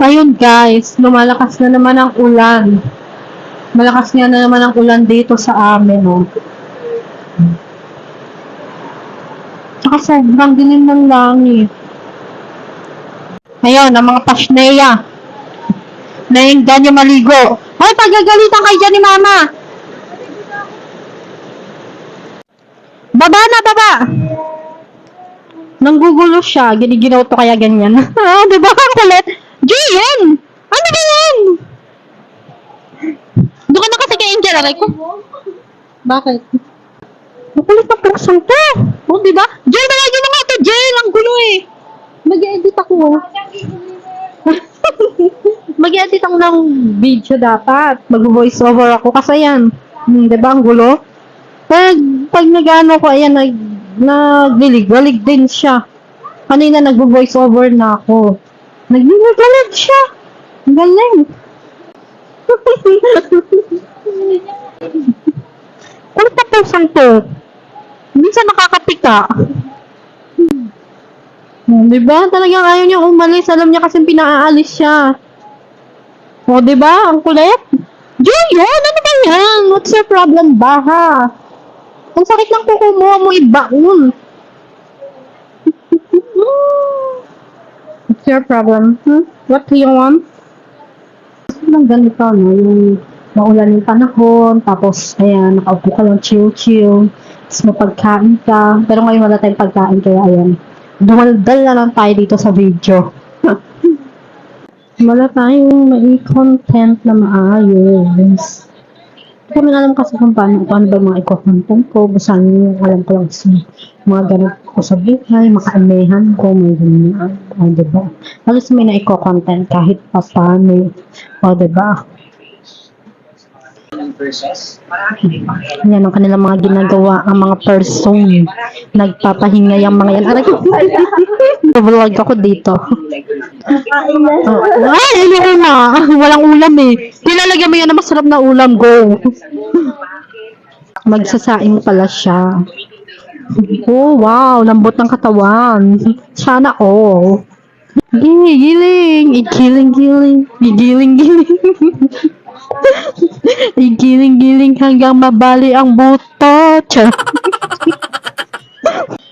Ayun guys, lumalakas na naman ang ulan. Malakas nga na naman ang ulan dito sa amin, oh. Tsaka sobrang dilim ng langit. Ayun, ang mga pasneya. Nainggan yung maligo. Hoy, pagagalitan kayo dyan ni mama. Baba na, baba. Nanggugulo siya. Giniginaw to kaya ganyan. ah, di ba? Ang kulit. Gian! Ano ba yan? Doon ka na kasi kay Angel, aray ko. Bakit? Ang kulit na person to. O, di ba? Jay, malagi na nga to, Jay. Ang gulo eh. Mag-edit ako. oh. Mag-edit ako ng video dapat. Mag-voice over ako. Kasi yan. Hmm, di? Ang gulo. Pag, pag nag-ano ko, ayan, nag, naglilig-walig din siya. Kanina nag-voice over na ako. Naglilig-walig siya. Ang galing. Kulit na person to. Minsan nakakapika. Hmm, di ba? Talagang ayaw niya umalis. Alam niya kasi pinaalis siya. O, di ba? Ang kulit. Julian, ano ba yan? What's your problem ba, ha? Ang sakit ng kuko mo, mo ibaon. What's your problem? Hmm? What do you want? Gusto lang ganito, no? Yung maulan yung panahon, tapos, ayan, nakaupo ka lang, chill-chill, tapos mapagkain ka. Pero ngayon wala tayong pagkain, kaya ayan. Dumaldal na lang tayo dito sa video. wala tayong mai-content na maayos. Hindi ko alam kasi kung paano, paano ba mga i-content ko. Basta yung alam ko lang sa mga ganit ko sa buhay, makaimehan ko, may ganyan. O, diba? Halos may na-i-content kahit pa paano. O, diba? Yan ang kanilang mga ginagawa, ang mga person. Nagpapahinga yung mga yan. Aray. Vlog ako dito. Oh, ay, ayoko na. Walang ulam eh. Nilalagyan mo yan na masarap na ulam. Go. Magsasaing pala siya. Oh, wow. Lambot ng katawan. Sana all. Yay, giling. Igiling, giling. Igiling, giling. Igiling-giling hanggang mabali ang buto. Charot.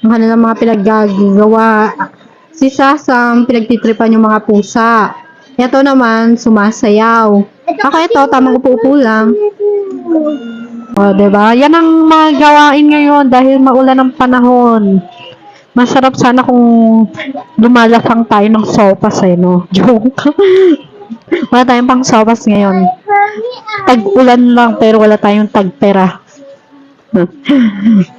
Ang kanilang mga pinaggagawa. Si Sasam, pinagtitripan yung mga pusa. Ito naman, sumasayaw. Ako ito, tamang upo-upo lang. O, oh, diba? Yan ang mga gawain ngayon dahil maulan ang panahon. Masarap sana kung lumalakang tayo ng sopas eh, no? Joke. wala tayong pang sopas ngayon. Tag-ulan lang pero wala tayong tagpera.